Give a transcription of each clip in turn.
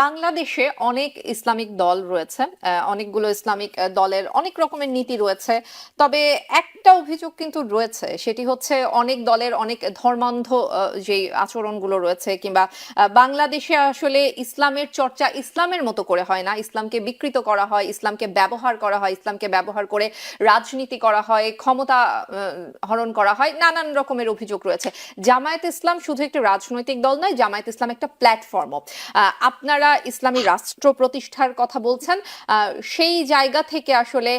বাংলাদেশে অনেক ইসলামিক দল রয়েছে। অনেকগুলো ইসলামিক দলের অনেক রকমের নীতি রয়েছে। তবে একটা অভিযোগ কিন্তু রয়েছে। সেটি হচ্ছে অনেক দলের অনেক ধর্মান্ধ যেই আচরণগুলো রয়েছে কিংবা বাংলাদেশে আসলে ইসলামের চর্চা ইসলামের মতো করে হয় না। ইসলামকে বিকৃত করা হয়, ইসলামকে ব্যবহার করা হয়, ইসলামকে ব্যবহার করে রাজনীতি করা হয়, ক্ষমতা হরণ করা হয়। নানান রকমের অভিযোগ রয়েছে। জামায়াতে ইসলাম শুধু একটি রাজনৈতিক দল নয়, জামায়াতে ইসলাম একটা প্ল্যাটফর্মও। আপনারা ইসলামী রাষ্ট্র প্রতিষ্ঠার কথা বলছেন। সেই জায়গা থেকে আসলে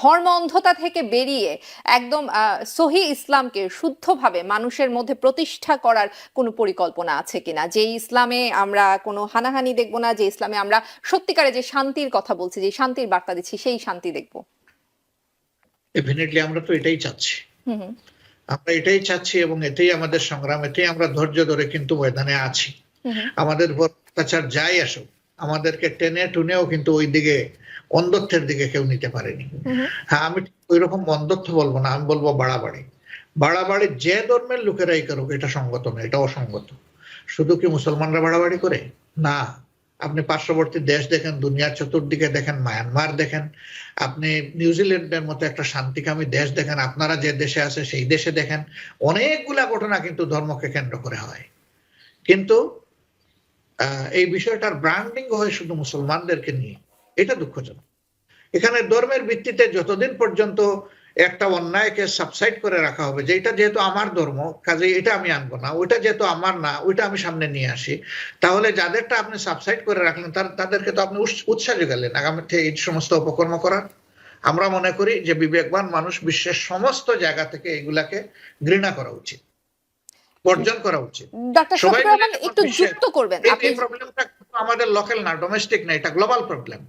ধর্ম অন্ধতা থেকে বেরিয়ে একদম সহি ইসলামকে শুদ্ধভাবে মানুষের মধ্যে প্রতিষ্ঠা করার কোনো পরিকল্পনা আছে কিনা? যে ইসলামে আমরা কোনো হানাহানি দেখব না, যে ইসলামে আমরা সত্যিকারে যে শান্তির কথা বলছি, যে শান্তির বার্তা দিচ্ছি সেই শান্তি দেখব। ডেফিনিটলি আমরা তো এটাই চাচ্ছি। আমরা এটাই চাচ্ছি এবং এতেই আমাদের সংগ্রাম, এতেই আমরা ধৈর্য ধরে কিন্তু ময়দানে আছি। আমাদের উপর অত্যাচার যাই আসুক, আমাদেরকে টেনে টুনেও কিন্তু ওই দিকে অন্ধত্বের দিকে কেউ নিতে পারেনি। হ্যাঁ, আমি ঠিক ওইরকম অন্ধত্ব বলব না, আমি বলব বাড়াবাড়ি। বাড়াবাড়ি যে ধর্মের লোকেরাই করুক এটা সঙ্গত নয়, এটা অসঙ্গত। শুধু কি মুসলমানরা বাড়াবাড়ি করে? না। আপনি পার্শ্ববর্তী দেশ দেখেন, দুনিয়ার চতুর্দিকে দেখেন, মায়ানমার দেখেন, আপনি নিউজিল্যান্ডের মতো একটা শান্তিকামী দেশ দেখেন, আপনারা যে দেশে আছে সেই দেশে দেখেন, অনেকগুলা ঘটনা কিন্তু ধর্মকে কেন্দ্র করে হয়। কিন্তু এই বিষয়টার ব্র্যান্ডিং হয় শুধু মুসলমানদেরকে নিয়ে। এটা দুঃখজনক। এখানে ধর্মের ভিত্তিতে যতদিন পর্যন্ত একটা অন্যায়কে সাবসাইড করে রাখা হবে যে এটা যেহেতু আমার ধর্ম, কাজে এটা আমি আনব না। ওইটা যেহেতু আমার না, ওইটা আমি সামনে নিয়ে আসি। তাহলে যাদেরটা আপনি সাবসাইড করে রাখলেন তাদেরকে তো আপনি উৎসাহ যোগালেন আগামীতে এই সমস্ত উপকর্ম করার। আমরা মনে করি যে বিবেকবান মানুষ বিশ্বের সমস্ত জায়গা থেকে এগুলাকে ঘৃণা করা উচিত। বর্জন করা উচিত। ডক্টর একটু যুক্ত করবেন। এই প্রবলেমটা আমাদের লোকাল না, ডোমেস্টিক না, এটা গ্লোবাল প্রবলেম।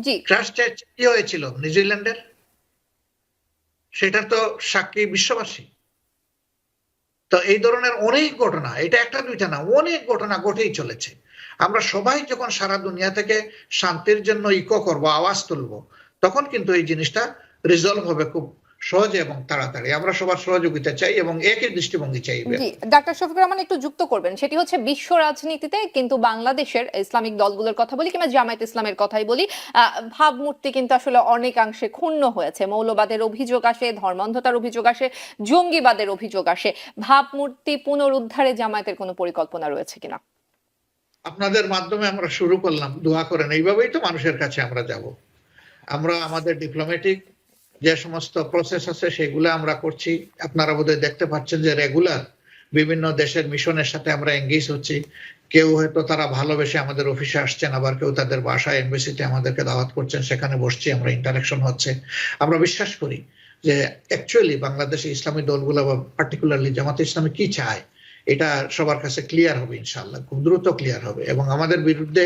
জি। ক্রাইস্টচার্চ কি হয়েছিল নিউজিল্যান্ডের? সেটার তো সাক্ষী বিশ্ববাসী। তো এই ধরনের অনেক ঘটনা, এটা একটা দুইটা না, অনেক ঘটনা ঘটেই চলেছে। আমরা সবাই যখন সারা দুনিয়া থেকে শান্তির জন্য ইকো করব, আওয়াজ তুলব, তখন কিন্তু এই জিনিসটা রিজলভ হবে খুব সহজে এবং তাড়াতাড়ি। আমরা সবার সহযোগিতা চাই এবং একই দৃষ্টিভঙ্গি চাইবে। জি, ডক্টর শফিকুর রহমান একটু যুক্ত করবেন। সেটি হচ্ছে বিশ্ব রাজনীতিতে কিন্তু বাংলাদেশের ইসলামিক দলগুলোর কথা বলি কিংবা জামায়াত ইসলামের কথাই বলি, ভাবমূর্তি কিন্তু আসলে অনেকাংশে ক্ষুণ্ণ হয়েছে। মৌলবাদের অভিযোগ আসে, ধর্মান্ধতার অভিযোগ আসে, জঙ্গিবাদের অভিযোগ আসে। ভাবমূর্তি পুনরুদ্ধারে জামায়াতের কোনো পরিকল্পনা রয়েছে কিনা? আপনাদের মাধ্যমে আমরা শুরু করলাম। দোয়া করেন। এইভাবেই তো মানুষের কাছে আমরা যাব। আমরা আমাদের ডিপ্লোম্যাটিক যে সমস্ত প্রসেস আছে সেগুলা আমরা করছি। আপনারা বোধহয় দেখতে পাচ্ছেন যে রেগুলার বিভিন্ন দেশের মিশনের সাথে আমরা এনগেজ হচ্ছি। কেউ হয়তো তারা ভালোবেসে আমাদের অফিসে আসছেন, আবার কেউ তাদের বাসায় এমবাসিতে আমাদেরকে দাওয়াত করছেন, সেখানে বসছি, আমরা ইন্টারেকশন হচ্ছে। আমরা বিশ্বাস করি যে অ্যাকচুয়ালি বাংলাদেশে ইসলামী দলগুলো বা পার্টিকুলারলি জামাতে ইসলামী কি চায় এটা সবার কাছে ক্লিয়ার হবে ইনশাআল্লাহ। খুব দ্রুত ক্লিয়ার হবে এবং আমাদের বিরুদ্ধে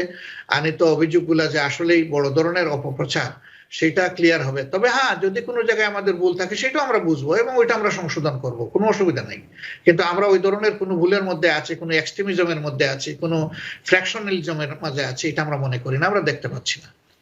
আনীত অভিযোগগুলা যে আসলেই বড় ধরনের অপপ্রচার সেটা ক্লিয়ার হবে। তবে হ্যাঁ, যদি কোনো জায়গায় আমাদের ভুল থাকে সেটাও আমরা বুঝব এবং ওইটা আমরা সংশোধন করব। কোনো অসুবিধা নাই। কিন্তু আমরা ওই ধরনের কোনো ভুলের মধ্যে আছে কোনো এক্সট্রিমিজম এর মধ্যে আছে কোনো ফ্র্যাকশনালিজম এর মাঝে আছে এটা আমরা মনে করি না। আমরা দেখতে পাচ্ছি না।